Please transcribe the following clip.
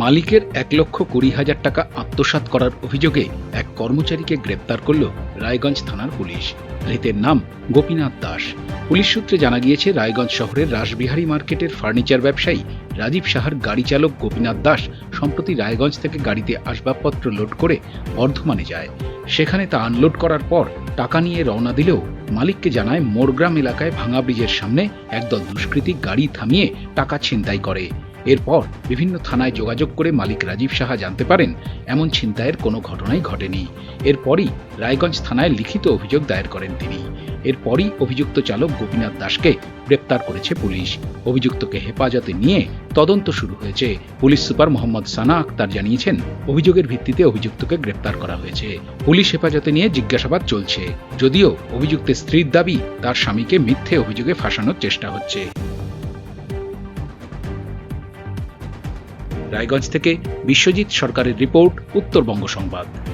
মালিকের এক লক্ষ কুড়ি হাজার টাকা আত্মসাৎ করার অভিযোগে এক কর্মচারীকে গ্রেপ্তার করল রায়গঞ্জ থানার পুলিশ। ধৃতের নাম গোপীনাথ দাস। পুলিশ সূত্রে জানা গিয়েছে, রায়গঞ্জ শহরের রাসবিহারী মার্কেটের ফার্নিচার ব্যবসায়ী রাজীব সাহার গাড়ি চালক গোপীনাথ দাস সম্প্রতি রায়গঞ্জ থেকে গাড়িতে আসবাবপত্র লোড করে বর্ধমানে যায়। সেখানে তা আনলোড করার পর টাকা নিয়ে রওনা দিলেও মালিককে জানায়, মোরগ্রাম এলাকায় ভাঙা ব্রিজের সামনে একদল দুষ্কৃতী গাড়ি থামিয়ে টাকা ছিনতাই করে। এরপর বিভিন্ন থানায় যোগাযোগ করে মালিক রাজীব সাহা জানতে পারেন, এমন ছিনতাইয়ের কোনো ঘটনাই ঘটেনি। এরপরই রায়গঞ্জ থানায় লিখিত অভিযোগ দায়ের করেন তিনি। এরপরই অভিযুক্ত চালক গোপীনাথ দাসকে গ্রেপ্তার করেছে পুলিশ। অভিযুক্তকে হেফাজতে নিয়ে তদন্ত শুরু হয়েছে। পুলিশ সুপার মোহাম্মদ সানা আক্তার জানিয়েছেন, অভিযোগের ভিত্তিতে অভিযুক্তকে গ্রেপ্তার করা হয়েছে। পুলিশ হেফাজতে নিয়ে জিজ্ঞাসাবাদ চলছে। যদিও অভিযুক্তের স্ত্রীর দাবি, তার স্বামীকে মিথ্যে অভিযোগে ফাঁসানোর চেষ্টা হচ্ছে। রায়গঞ্জ থেকে বিশ্বজিৎ সরকারের রিপোর্ট উত্তরবঙ্গ সংবাদ।